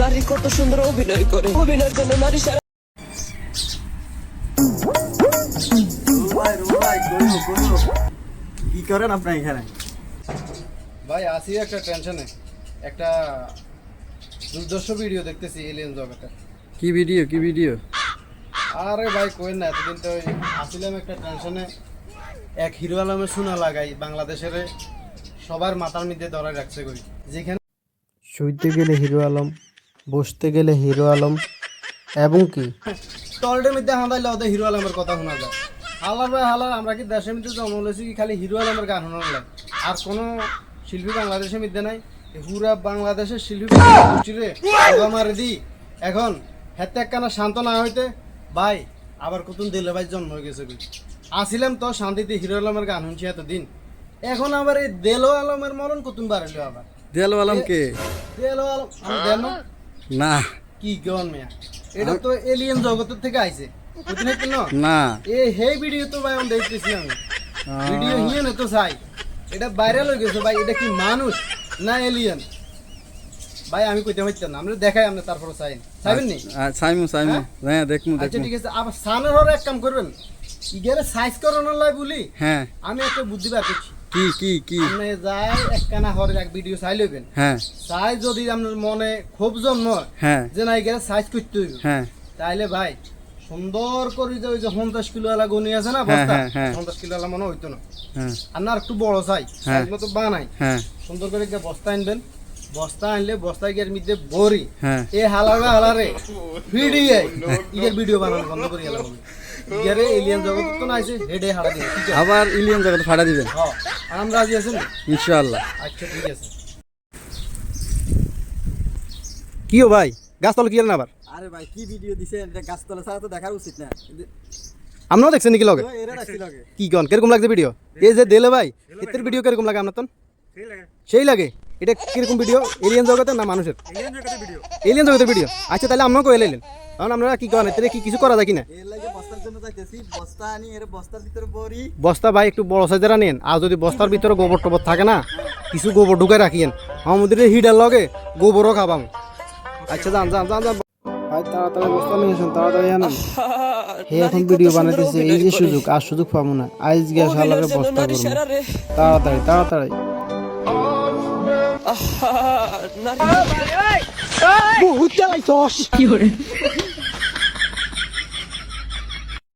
নারী কত সুন্দর অভিনয় করে। অভিনয়ের জন্য নারী সারা কি করেন আপনি এখানে? ভাই আসি একটা টেনশনে একটা দুর্দর্শ ভিডিও দেখতেছি এলিয়েন জগতে কি ভিডিও কি ভিডিও আরে ভাই কইন না এতদিন তো ওই আসিলাম একটা টেনশনে এক হিরো আলমের শোনা লাগাই বাংলাদেশের সবার মাথার মধ্যে ধরে রাখছে কই। যেখানে শুইতে গেলে হিরো আলম, বসতে গেলে হিরো আলম, এবং কি? টয়লেটের মধ্যে হাঁদাইলে ওদের হিরো আলমের কথা শোনা যায়। হালার ভাই হালার আমরা কি দেশের মধ্যে জন্ম লইছি কি খালি হিরো আলমের গান শোনা লাগে আর কোনো শিল্পী বাংলাদেশের মধ্যে নাই। পুরা বাংলাদেশের শিল্পী মারে দি। এখন হেতে একখানা শান্ত না হইতে, ভাই, আবার কতুন দিলে ভাই জন্ম হয়ে গেছে। আসিলাম তো শান্তিতে হিরো আলমের গান শুনছি এতদিন। এখন আবার এই দেলো আলমের মরণ কতুন বাড়াইলো আবার? দেয়াল আলম কে? আলম আমি দেন না? কি গন মিয়া। এটা তো এলিয়েন জগতের থেকে আইছে। তো না? এ হেই ভিডিও তো ভাই আমি দেখতেছি আমি। ভিডিও হিয়ে না তো চাই। এটা ভাইরাল হয়ে গেছে ভাই এটা কি মানুষ না এলিয়েন ভাই আমি কইতে না। আমরা দেখাই আমরা তারপরে চাই। চাইবেন নি? আ, সাইমু সাইমু হ্যাঁ? দেখমু আচ্ছা ঠিক আছে। আবার সানের হরে এক কাম করবেন। ইগেরে সাইজ করানোর লাই বলি। হ্যাঁ। আমি একটা বুদ্ধি বার করছি কি কি কি? আপনি যাই একখানা হরের এক ভিডিও চাই লইবেন। হ্যাঁ। চাই যদি আপনার মনে খুব জন্ম হ্যাঁ। যে না ইগেরে সাইজ করতে হইবে। হ্যাঁ। তাইলে ভাই সুন্দর করে যে ওই যে পঞ্চাশ কিলো আলা গনি আছে না হ্যাঁ, বস্তা হ্যাঁ, হ্যাঁ। পঞ্চাশ কিলো আলা মনে হইতো না। আর না একটু বড় চাই। সাইজ মতো বানাই। হ্যাঁ। সুন্দর করে একটা বস্তা আনবেন। বস্তা আনলে বস্তা গিয়ে মধ্যে বড়ি। হ্যাঁ। এ হালারে হালারে ভিডিও ইগের ভিডিও বানানো বন্ধ করে গেলাম ইগেরে এলিয়ান জগৎ তো না আছে হেডে হারা দিয়ে আবার ইলিয়ান জগৎ ফাটা দিবেন হ্যাঁ আর আমরা রাজি আছেন? ইনশাআল্লাহ। আচ্ছা ঠিক আছে। কি ভাই? গাছতল কি না আবার? আরে ভাই কি ভিডিও দিছেন এটা গাছতলা ছাড়া তো দেখার উচিত না। আমরাও দেখছেন নাকি লগে? এরা রাখছি লগে। কি কন কীরকম লাগছে ভিডিও এই যে দেলে ভাই এতের ভিডিও কীরকম লাগে আপনার তন? সেই লাগে। এটা কীরকম ভিডিও এলিয়ান জগতের না মানুষের? এলিয়ান জগতের ভিডিও আচ্ছা তাহলে আমরাও কয়ে লাইলেন কারণ আপনারা কি করেন? এতে কি কিছু করা যায় কিনা? জন্য যাইতেছি বস্তা আনি এর বস্তার ভিতরে ভরি বস্তা ভাই একটু বড় সাইজের আনেন। আর যদি বস্তার ভিতরে গোবর টোবর থাকে না কিছু গোবর ঢুকে রাখিয়েন। আমাদের হিডার লগে গোবরও খাবাম। আচ্ছা যান যান যান যান। ভাই তাড়াতাড়ি বস্তা নিয়ে আসুন তাড়াতাড়ি আনেন। হে এখন ভিডিও বানাইতেছে এই যে সুযোগ আর সুযোগ পাবো না। আইজ গ্যাস হালারে বস্তা নারী করব। তাড়াতাড়ি তাড়াতাড়ি। আহা নারী বহুত চালাইছস